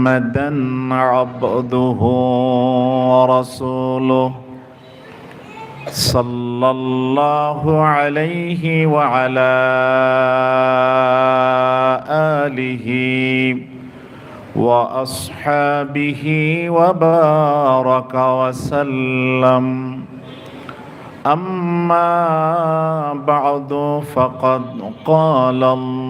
محمدا عبده ورسوله. صلى الله عليه وعلى آله وأصحابه وبارك وسلم. أما بعد فقد قال الله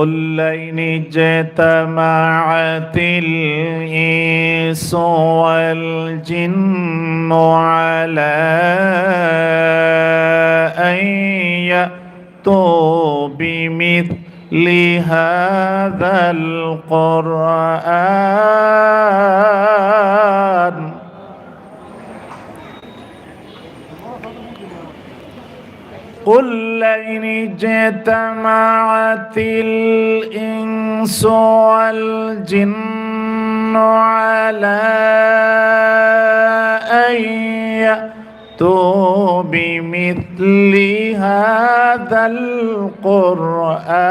قل لئن اجتمعت الإنس والجن على أن يأتوا بمثل هذا القرآن قل لئن اجتمعت الإنس والجن على أن يأتوا بمثل هذا القرآن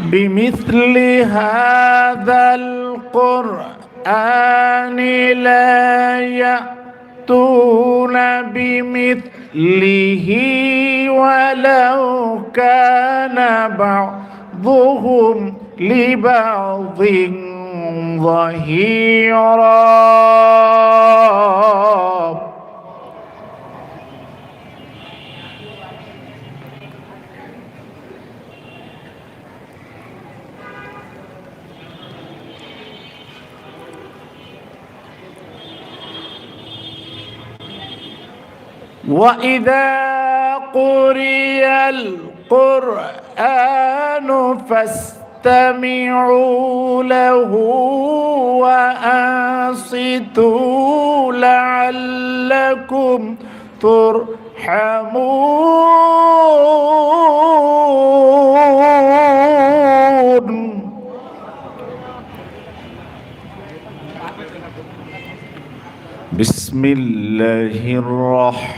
بمثل هذا القرآن القرآن لا يأتون بمثله ولو كان بعضهم لبعض ظهيرا. وإذا قرئ القرآن فاستمعوا له وأنصتوا لعلكم ترحمون بسم الله الرحمن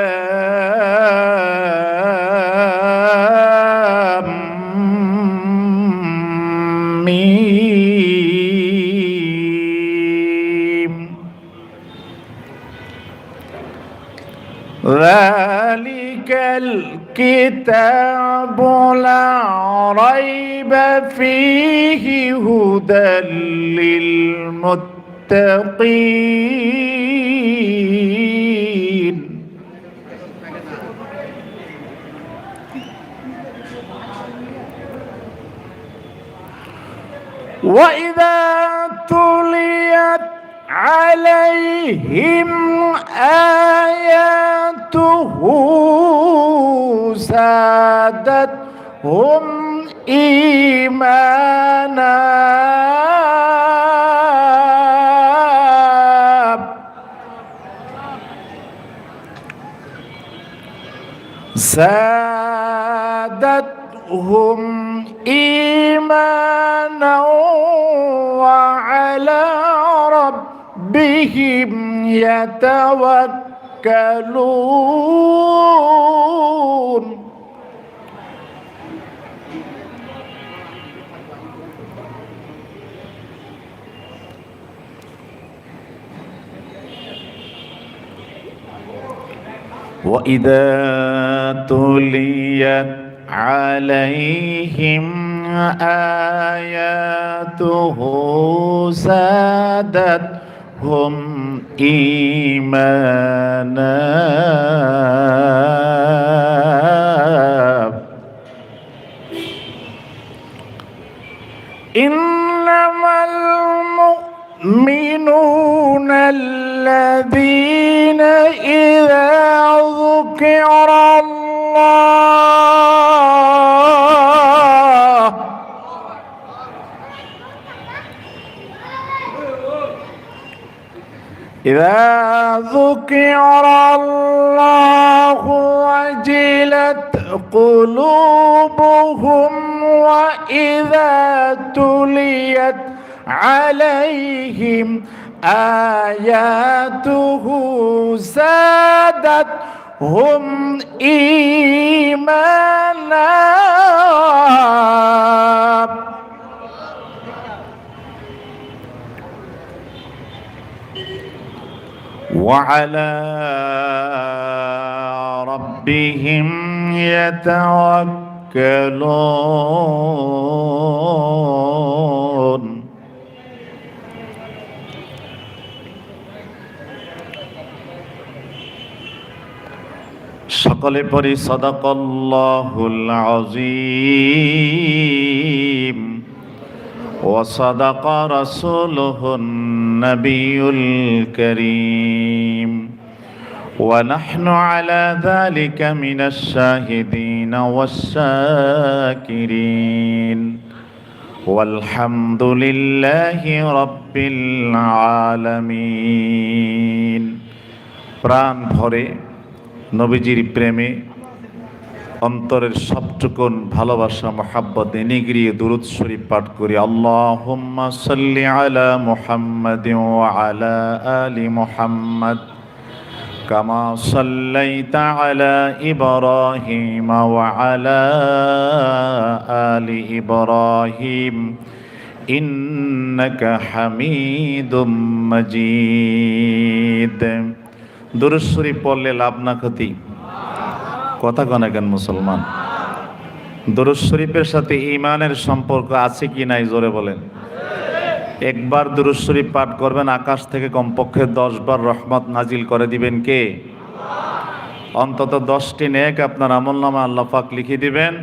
الكتاب لا ريب فيه هدى للمتقين. وإذا تليت عليهم آياته زادتهم إيمانا. زادتهم إيمانا وعلى ربهم يتوكلون. وإذا تليت عليهم آياته زادتهم إيمانا إنما المؤمنون الذين ذكر الله وجلت قلوبهم وإذا تليت عليهم آياته زادتهم إيمانا. وعلى ربهم يتوكلون সকলে পরি সদাকল্লাহুল আজিম وصدق رسوله النبي الكريم ونحن على ذلك من الشاهدين والشاكرين والحمد لله رب العالمين প্রাণ ভরে নবীজির প্রেমে অন্তরের সবটুকুন ভালোবাসা মহাব্বত নিগড়িয়ে দুরুদ শরীফ পাঠ করি আল্লাহ সাল্লি আলা মুহাম্মদ আলা আলি মুহাম্মদ كما صليت على إبراهيم وعلى آل إبراهيم إنك حميد مجيد দুরুদ শরীফ পড়লে লাভ না ক্ষতি কথা কন কেন মুসলমান। দরুদ শরীফের সাথে ইমানের সম্পর্ক আছে কি নাই জোরে বলেন। একবার দুরুদ শরীফ পাঠ করবেন, আকাশ থেকে কমপক্ষে দশ বার রহমত নাজিল করে দিবেন কে? অন্তত দশটি নেক আপনার আমল নামা আল্লাহ পাক লিখে দিবেন।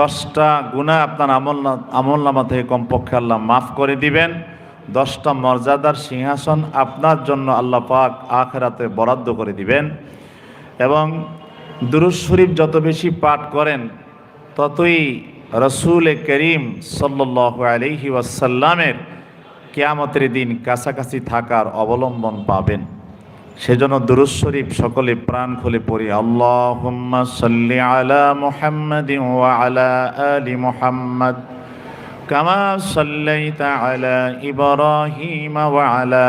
দশটা গুণা আপনার আমল আমল নামা থেকে কমপক্ষে আল্লাহ মাফ করে দিবেন। দশটা মর্যাদার সিংহাসন আপনার জন্য আল্লাহ পাক আখেরাতে বরাদ্দ করে দিবেন। এবং দুরুজ শরীফ যত বেশি পাঠ করেন, ততই রসুল করিম সাল্লাহ আলহি ওয়াসাল্লামের কেয়ামতের দিন কাছাকাছি থাকার অবলম্বন পাবেন। সেজন্য দুরুজ শরীফ সকলে প্রাণ খুলে পড়ি আল্লাহ মোহাম্মদ আলা মুহাম্মাদ ওয়া আলা কামা সাল্লাইতা আলা ইব্রাহিম আলা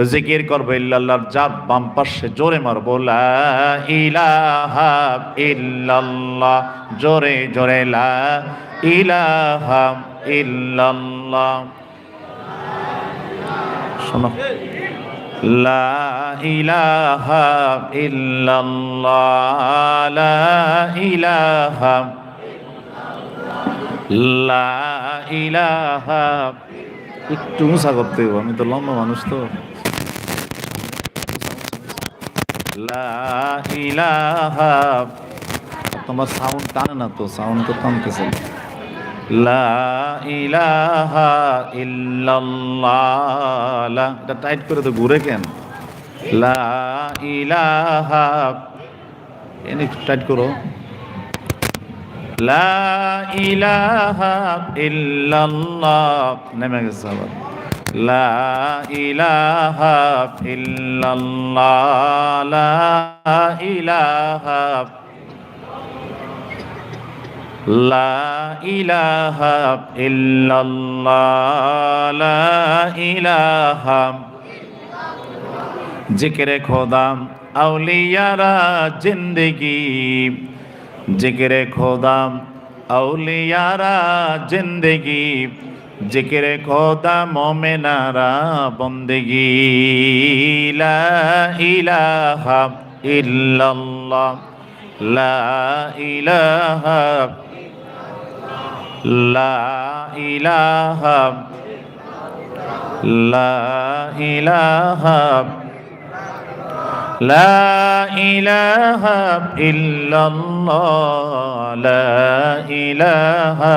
তো জিকির করব ইল্লাল্লাহর জাত, বাম পাশে জোরে মারবো, লা ইলাহা ইল্লাল্লাহ জোরে জোরে, লা ইলাহা ইল্লাল্লাহ শোনো, লা ইলাহা ইল্লাল্লাহ লা ইলাহা লা ইলাহা একটু উঁচা করতে আমি তো লম্বা মানুষ তো লা ইলাহা তোমার সাউন্ড টানে না তো সাউন্ড তো টানতেছে এটা টাইট করে তো ঘুরে কেন? এনে টাইট করো। লা ইলাহা ইল্লাল্লাহ। নেমে গেছে আবার। লা ইলাহা ইল্লাল্লাহ লা ইলাহা লা ইলাহা ইল্লাল্লাহ লা ইলাহা। জিকিরে খোদা আউলিয়ারা জিন্দগি। জিকিরে খোদা আউলিয়ারা জিন্দগি। জিকিরে খোদা মোমেনারা, বন্দেগি, লা ইলাহা ইল্লাল্লাহ, লা ইলাহা লা ইলাহা লা ইলাহা লা ইলাহা ইল্লাল্লাহ, লা ইলাহা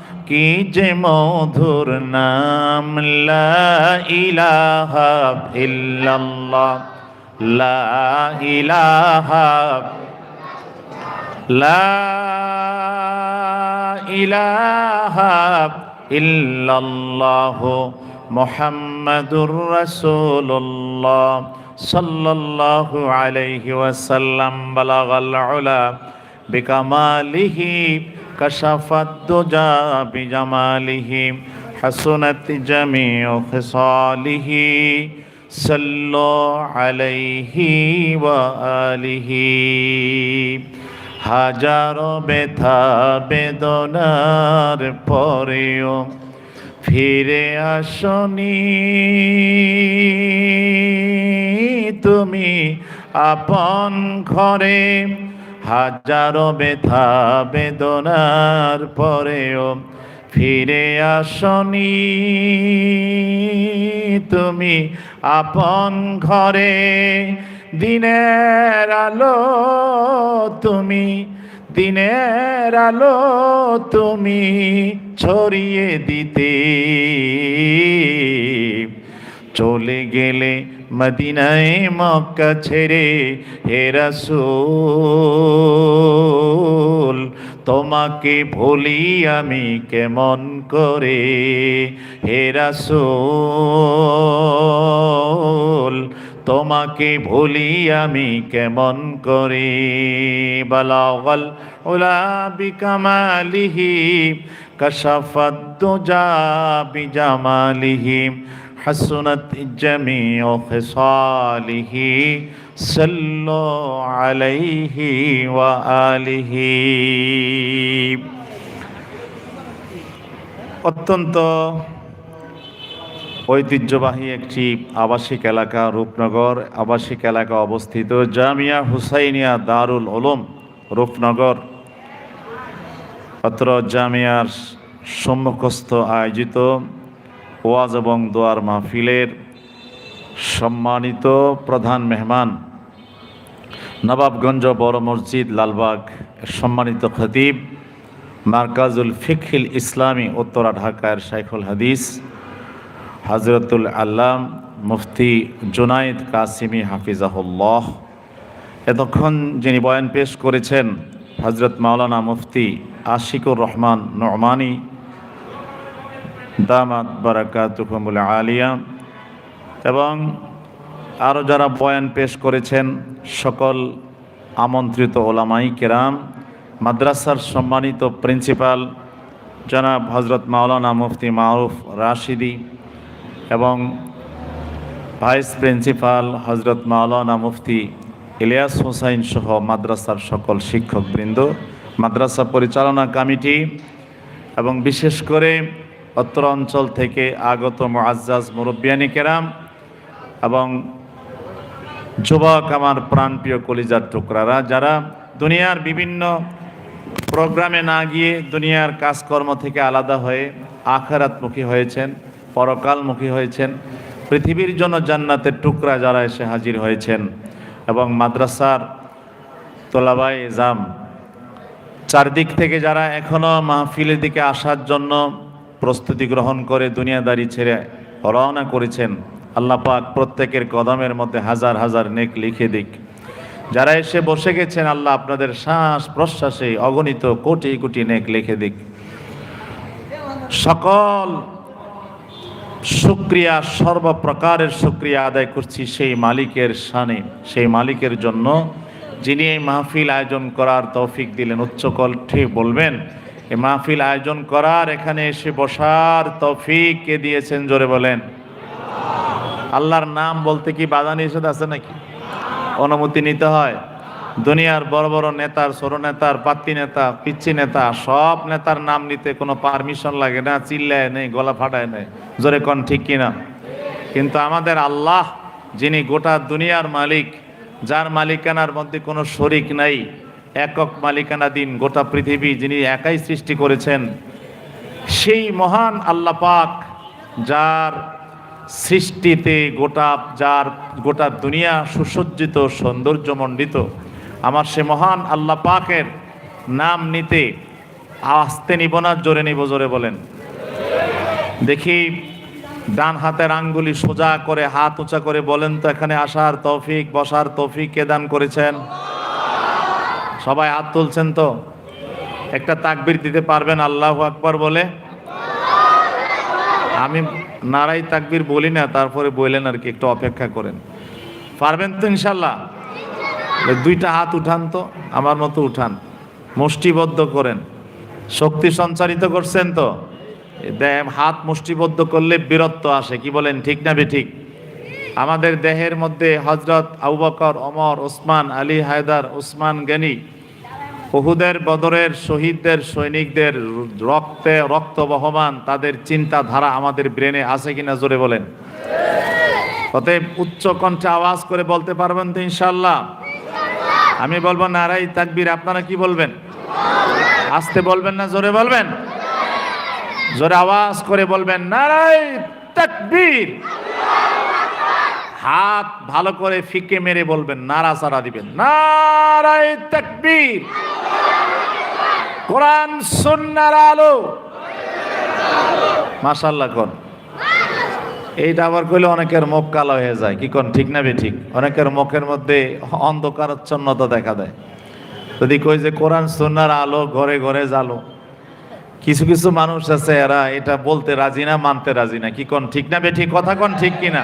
কি যে মধুর নাম লা ইলাহা ইল্লাল্লাহ লা ইলাহা লা ইলাহা ইল্লাল্লাহ মুহাম্মাদুর রাসূলুল্লাহ সাল্লাল্লাহু দুজা বিজামালিহি হাসুনাত জামিউ খিসালিহি সাল্লু আলাইহি ওয়া আলিহি হাজারো ব্যথা বেদনার পরেও ফিরে আসনি। তুমি আপন ঘরে হাজারো ব্যথা বেদনার পরেও ফিরে আসনি। তুমি আপন ঘরে দিনের আলো, তুমি দিনের আলো, তুমি ছড়িয়ে দিতে। চলে গেলে মদিনায় মক্কা ছেড়ে, হে রাসূল, তোমাকে ভুলি আমি কেমন করে? হে রাসূল, তোমাকে ভুলি আমি কেমন করে? বালাগল উলা বিকামালিহি, কাশাফাত দুজা বিজামালিহি حسنت جميع خصاله صلوا عليه وآله অত্যন্ত ঐতিহ্যবাহী একটি আবাসিক এলাকা রূপনগর আবাসিক এলাকা অবস্থিত জামিয়া হুসাইনিয়া দারুল ওলম রূপনগর অত্র জামিয়ার সম্মুখস্থ আয়োজিত ওয়াজ এবং দোয়ার মাহফিলের সম্মানিত প্রধান মেহমান, নবাবগঞ্জ বড় মসজিদ লালবাগ সম্মানিত খতিব, মার্কাজুল ফিখিল ইসলামী, উত্তরা ঢাকার শাইখুল হাদিস হজরতুল আল্লাম মুফতি জুনাইদ কাসিমি হাফিজাহুল্লাহ। এতক্ষণ যিনি বয়ান পেশ করেছেন হজরত মাওলানা মুফতি আশিকুর রহমান নরমানি দামাত বারাকাতুকুমুল আলিয়া। এবং আরও যারা বয়ান পেশ করেছেন সকল আমন্ত্রিত ওলামাই কেরাম, মাদ্রাসার সম্মানিত প্রিন্সিপাল জনাব হজরত মাওলানা মুফতি মারুফ রাশিদি এবং ভাইস প্রিন্সিপাল হজরত মাওলানা মুফতি ইলিয়াস হোসাইন সহ মাদ্রাসার সকল শিক্ষকবৃন্দ, মাদ্রাসা পরিচালনা কমিটি এবং বিশেষ করে অত্র অঞ্চল থেকে আগত মোয়াজ্জাজ মুরব্বিয়ানি কেরাম এবং যুবক আমার প্রাণপ্রিয় কলিজার টুকরারা, যারা দুনিয়ার বিভিন্ন প্রোগ্রামে না গিয়ে দুনিয়ার কাজকর্ম থেকে আলাদা হয়ে আখারাতমুখী হয়েছেন, পরকালমুখী হয়েছেন, পৃথিবীর জন্য জান্নাতের টুকরা যারা এসে হাজির হয়েছেন এবং মাদ্রাসার তোলাবাই এজাম চারদিক থেকে যারা এখনও মাহফিলের দিকে আসার জন্য প্রস্তুতি গ্রহণ করে দুনিয়াদারি ছেড়ে রওনা করেছেন। আল্লাহ পাক প্রত্যেকের কদমের মধ্যে হাজার হাজার নেক লিখে দিক। যারা এসে বসে গেছেন, আল্লাহ আপনাদের শ্বাস প্রশ্বাসে অগণিত কোটি কোটি নেক লিখে দিক। সকল শুক্রিয়া, সর্বপ্রকারের শুক্রিয়া আদায় করছি সেই মালিকের শানে, সেই মালিকের জন্য, যিনি এই মাহফিল আয়োজন করার তৌফিক দিলেন। উচ্চকণ্ঠে বলবেন এই মাহফিল আয়োজন করার এখানে এসে বসার তৌফিক কে দিয়েছেন জোরে বলেন। আল্লাহর নাম বলতে কি বাধা নিষেধ আছে নাকি? অনুমতি নিতে হয়। দুনিয়ার বড় বড় নেতার, ছোট নেতার পাত্তি নেতা, পিচ্ছি নেতা, সব নেতার নাম নিতে কোনো পারমিশন লাগে না, চিল্লায় নেই, গলা ফাটায় নেই। জোরে কন ঠিক কিনা? কিন্তু আমাদের আল্লাহ, যিনি গোটা দুনিয়ার মালিক, যার মালিকানার মধ্যে কোনো শরিক নাই একক মালিকানাধীন গোটা পৃথিবী যিনি একাই সৃষ্টি করেছেন, সেই মহান আল্লাহ পাক যার সৃষ্টিতে গোটা, যার গোটা দুনিয়া সুসজ্জিত, সৌন্দর্যমণ্ডিত, আমার সে মহান আল্লাহ পাকের নাম নিতে আস্তে নিব না, জোরে নিব, জোরে বলেন। দেখি ডান হাতের আঙ্গুলি সোজা করে, হাত উঁচা করে বলেন তো, এখানে আসার তৌফিক, বসার তৌফিক কে দান করেছেন? সবাই হাত তুলছেন তো? একটা তাকবির দিতে পারবেন, আল্লাহ আকবর বলে। আমি নারাই তাকবির বলি না, তারপরে বললেন আর কি, একটু অপেক্ষা করেন। পারবেন তো ইনশাল্লাহ দুইটা হাত উঠান তো, আমার মতো উঠান। মুষ্টিবদ্ধ করেন। শক্তি সঞ্চারিত করছেন তো? হাত মুষ্টিবদ্ধ করলে বীরত্ব আসে, কি বলেন, ঠিক না বে ঠিক? আমাদের দেহের মধ্যে হজরত আবু বকর অমর ওসমান, আলী, হায়দার, ওসমান গনি বহুদের বদরের শহীদদের, সৈনিকদের রক্তে রক্ত বহমান তাদের চিন্তাধারা আমাদের ব্রেনে আছে কিনা জোরে বলেন। অতএব উচ্চ কণ্ঠে আওয়াজ করে বলতে পারবেন তো ইনশাল্লাহ আমি বলব নারাই তাকবীর, আপনারা কি বলবেন? আসতে বলবেন না, জোরে বলবেন? জোরে আওয়াজ করে বলবেন, নারাই তাকবীর। হাত ভালো করে ফিকে মেরে বলবেন নারা সারা দিবেন। নারাই তাকবীর। কোরআন, সুন্নার আলো। মাশাল্লাহ কোন? এইটা আবার কইলে অনেকের মুখ কালো হয়ে যায়। কি কোন, ঠিক না বে ঠিক? অনেকের মুখের মধ্যে অন্ধকারচ্ছন্নতা দেখা দেয়। যদি কই যে কোরআন, সুন্নার আলো ঘরে ঘরে জালো কিছু কিছু মানুষ আছে, এরা এটা বলতে রাজি না, মানতে রাজি না। কি কোন, ঠিক না বে ঠিক? কথা কোন, ঠিক কিনা?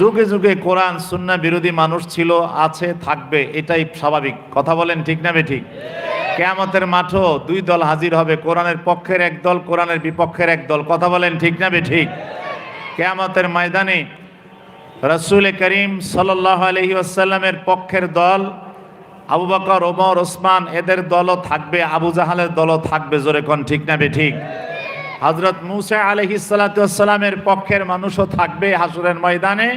যুগে যুগে কোরআন, সুন্না বিরোধী মানুষ ছিল, আছে, থাকবে, এটাই স্বাভাবিক। কথা বলেন ঠিক না ঠিক কেয়ামতের মাঠও দুই দল হাজির হবে, কোরআনের পক্ষের এক দল, কোরআনের বিপক্ষের এক দল। কথা বলেন ঠিক না ঠিক কেয়ামতের ময়দানে রসুল করিম সাল্লাহ আলহি আসাল্লামের পক্ষের দল, আবু বকর, ওমর, ওসমান, এদের দলও থাকবে, আবু জাহালের দলও থাকবে, জোরে কোন ঠিক না ঠিক হজরত মুসা আলহি সালাতামের পক্ষের মানুষও থাকবে হাসুরের ময়দানে।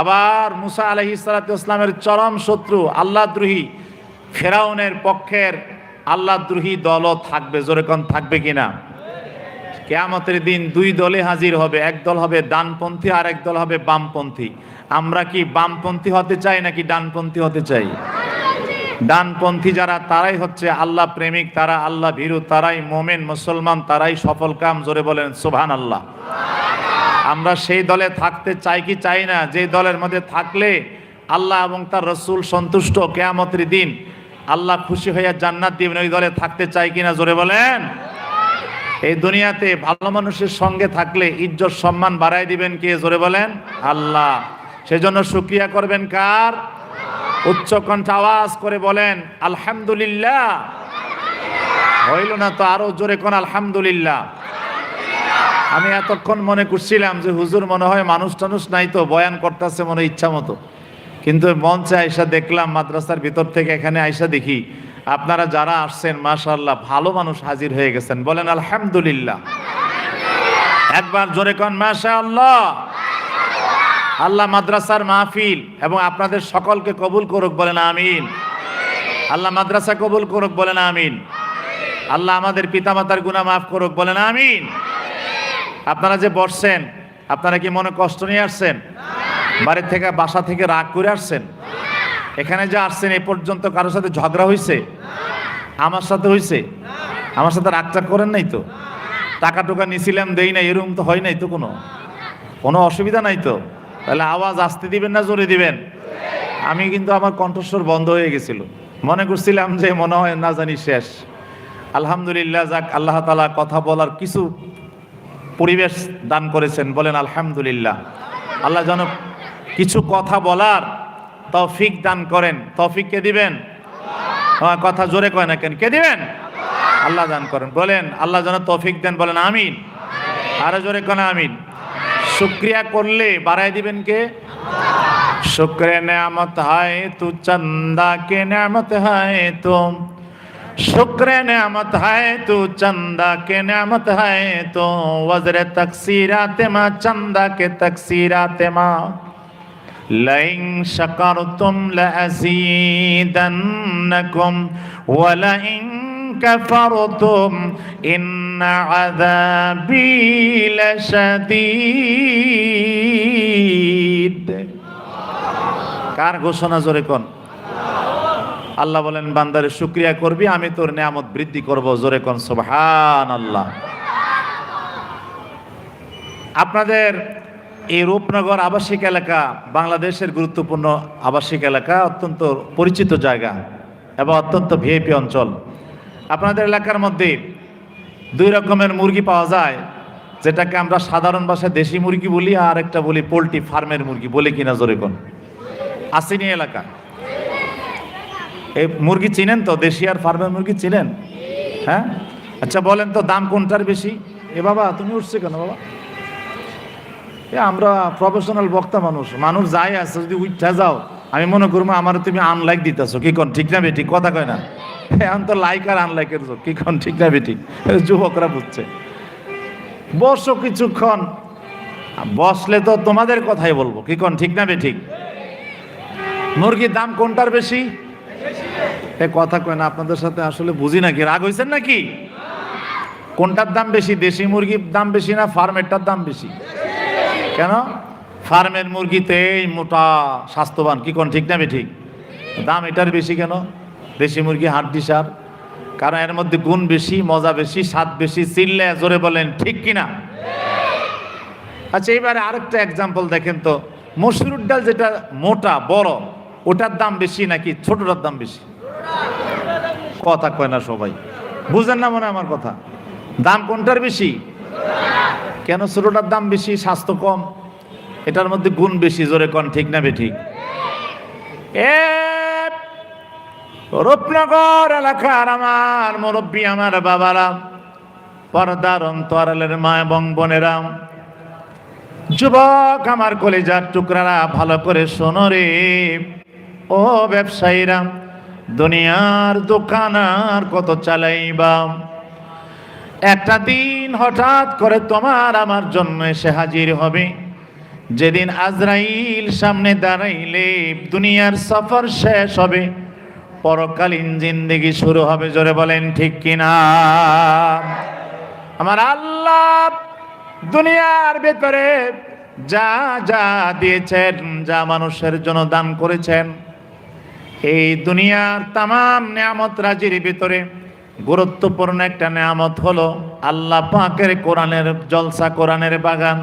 আবার মুসা আলহি সালাতামের চরম শত্রু, আল্লাহদ্রোহী ফেরাউনের পক্ষের আল্লাহদ্রোহী দলও থাকবে। জোরেকন থাকবে কিনা কেয়ামতের দিন দুই দলে হাজির হবে। এক দল হবে ডানপন্থী আর এক দল হবে বামপন্থী। আমরা কি বামপন্থী হতে চাই নাকি ডানপন্থী হতে চাই? ডানপন্থী যারা, তারাই হচ্ছে আল্লাহ প্রেমিক, তারা আল্লাহ ভীরু, তারাই মোমেন, মুসলমান, তারাই সফল কাম, জোরে বলেন সুবহান আল্লাহ আমরা সেই দলে থাকতে চাই কি চাই না? যে দলের মধ্যে থাকলে আল্লাহ এবং তার রসুল সন্তুষ্ট, কেয়ামতের দিন আল্লাহ খুশি হইয়া জান্নাত দিবেন, ওই দলে থাকতে চাই কিনা জোরে বলেন? এই দুনিয়াতে ভালো মানুষের সঙ্গে থাকলে ইজ্জত, সম্মান বাড়াই দিবেন কে, জোরে বলেন? আল্লাহ। সেজন্য শুক্রিয়া করবেন কার? উচ্চ কণ্ঠ আওয়াজ করে বলেন, আলহামদুলিল্লাহ। হইল না তো আরও জোরে কোন আলহামদুলিল্লাহ আমি এতক্ষণ মনে করছিলাম যে হুজুর মনে হয় মানুষ টানুষ নাই তো, বয়ান করতেছে মনে ইচ্ছা মতো। কিন্তু মঞ্চে আইসা দেখলাম, মাদ্রাসার ভিতর থেকে এখানে আইসা দেখি, আপনারা যারা আসছেন মাশাল্লাহ ভালো মানুষ হাজির হয়ে গেছেন। বলেন, আলহামদুলিল্লাহ। একবার জোরে কন মাশা আল্লাহ মাদ্রাসার মাহফিল এবং আপনাদের সকলকে কবুল করুক বলেন আমিন। আল্লাহ মাদ্রাসা কবুল করুক বলেন আমিন। আল্লাহ আমাদের পিতামাতার গুনাহ মাফ করুক বলেন আমিন। আপনারা যে বসছেন, আপনারা কি মনে কষ্ট নিয়ে আসছেন? বাড়ির থেকে বাসা থেকে রাগ করে আসছেন? এখানে যে আসছেন, এ পর্যন্ত কারোর সাথে ঝগড়া হয়েছে আমার সাথে হয়েছে আমার সাথে রাগটা করেন নাই তো? টাকা টুকা নিছিলাম, দেই না এরকম তো হয় নাই তো কোনো? কোনো অসুবিধা নাই তো? তাহলে আওয়াজ আসতে দিবেন না জোরে দিবেন? আমি কিন্তু আমার কণ্ঠস্বর বন্ধ হয়ে গেছিল। মনে করছিলাম যে মনে হয় না জানি শেষ। আলহামদুলিল্লাহ, যাক, আল্লাহ তালা কথা বলার কিছু পরিবেশ দান করেছেন। বলেন, আলহামদুলিল্লাহ। আল্লাহ যেন কিছু কথা বলার তৌফিক দান করেন। তৌফিক কে দিবেন? কথা জোরে কয় না কেন? কে দিবেন? আল্লাহ দান করেন। বলেন, আল্লাহ যেন তৌফিক দেন। বলেন, আমিন। আরও জোরে কেন আমিন। শুক্রিয়া করলে বাড়াই দিবেন কে শুক্রে নেয়ামত হায় তু চন্দা কে নেয়ামত হায় তুম शुक्र नेमत है तू चंदा के नेमत है तो वज्र तकसीरात मा चंदा के तकसीरात मा लइन शकरतुम लअजीदन्नकुम वलइन كفرتم إن عذابي لشديد. কার ঘোষণা জোরে কোন? আল্লাহ বলেন, বান্দারে শুক্রিয়া করবি, আমি তোর নিয়ামত বৃদ্ধি করব। জোরে কোন সোভান আল্লাহ আপনাদের এই রূপনগর আবাসিক এলাকা বাংলাদেশের গুরুত্বপূর্ণ আবাসিক এলাকা, অত্যন্ত পরিচিত জায়গা এবং অত্যন্ত ভিআইপি অঞ্চল। আপনাদের এলাকার মধ্যে দুই রকমের মুরগি পাওয়া যায়। যেটাকে আমরা সাধারণ ভাষায় দেশি মুরগি বলি আর একটা বলি পোলট্রি ফার্মের মুরগি, বলি কিনা জোরে কোন? আসেনি এলাকা। এই মুরগি চিনেন তো? দেশি আর ফার্মের মুরগি চিনেন? হ্যাঁ? আচ্ছা বলেন তো দাম কোনটার বেশি? এ বাবা, তুমি উঠছে কেন বাবা? এ আমরা প্রফেশনাল বক্তা মানুষ মানুষ যাই আছে, যদি উঠা যাও, আমি মনে করব আমার তুমি আনলাইক দিতেছো। কি কোন, ঠিক না বেঠিক কথা কয় না। এখন তো লাইক আর আনলাইকের যোগ। কি ঠিক না বেঠিক? যুবকরা বুঝছে। বসো কিছুক্ষণ। বসলে তো তোমাদের কথাই বলব। কি ঠিক না বেঠিক? মুরগির দাম কোনটার বেশি? এ কথা কয় না, আপনাদের সাথে আসলে বুঝি নাকি রাগ হয়েছেন নাকি? কোনটার দাম বেশি, দেশি মুরগির দাম বেশি না ফার্মেরটার দাম বেশি? কেন? ফার্মের মুরগিতে এই মোটা, স্বাস্থ্যবান, কি কোন ঠিক না ঠিক দাম এটার বেশি কেন? দেশি মুরগি, হাড্ডি সার। কারণ এর মধ্যে গুণ বেশি, মজা বেশি, স্বাদ বেশি, চিল্লে জোরে বলেন, ঠিক কিনা আচ্ছা এবারে আরেকটা এক্সাম্পল দেখেন তো। মসুর ডাল যেটা মোটা, বড়, ওটার দাম বেশি নাকি ছোটটার দাম বেশি? কথা কয় না সবাই। বুঝেন না মনে আমার কথা? দাম কোনটার বেশি? কেন ছোটটার দাম বেশি? স্বাস্থ্য কম। এটার মধ্যে গুণ বেশি, জোরে কন, ঠিক না বেঠিক এ রূপনগর এলাকার আমার মুরব্বী, আমার বাবারা, পর্দার অন্তরালের মা এবং বোনেরা, যুবক আমার কলেজার টুকরারা, ভালো করে শোনো রে। ও ব্যবসায়ীরা, দুনিয়ার দোকান আর কত চালাইবা? একটা দিন হঠাৎ করে তোমার আমার জন্য এসে হাজির হবে। যেদিন আজরাইল সামনে দাঁড়াইলে দুনিয়ার সফর শেষ হবে। পরকালীন জিন্দেগি শুরু হবে, জোরে বলেন ঠিক কিনা? আমার আল্লাহ দুনিয়ার ভেতরে যা যা দিয়েছেন, যা মানুষের জন্য দান করেছেন, এই দুনিয়ার তাম নিয়ামত রাজির ভিতরে গুরুত্বপূর্ণ একটা নিয়ামত হলো আল্লাহ পাকের কোরআনের জলসা, কোরআনের বাগান।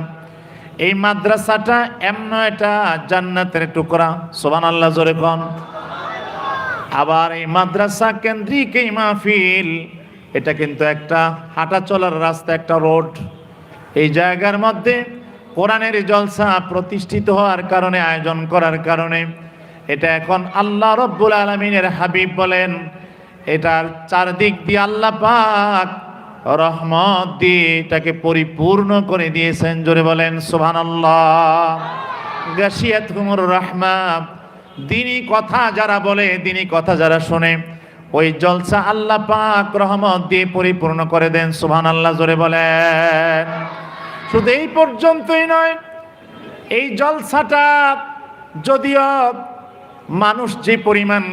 এই মাদ্রাসাটা এমন একটা জান্নাতের টুকরা সোবান আল্লাহ জোরে কন। আবার এই মাদ্রাসা কেন্দ্রিক এই মাহফিল। এটা কিন্তু একটা হাঁটা চলার রাস্তা, একটা রোড। এই জায়গার মধ্যে কোরআনের জলসা প্রতিষ্ঠিত হওয়ার কারণে, আয়োজন করার কারণে, এটা এখন আল্লাহ রব্বুল আলমিনের হাবিব বলেন। এটার চারদিক দিয়ে আল্লাহ পাক রহমত দিয়ে এটাকে পরিপূর্ণ করে দিয়েছেন। জোরে বলেন সোহান আল্লাহ গাছিয়াত হুমুর রহমা দিনই কথা যারা বলে, দিনই কথা যারা শোনে, ওই জলসা আল্লাহ পাক রহমত দিয়ে পরিপূর্ণ করে দেন সুহান আল্লাহ জোরে বলে শুধু এই পর্যন্তই নয়, এই জলসাটা যদিও মানুষ যে পরিমাণ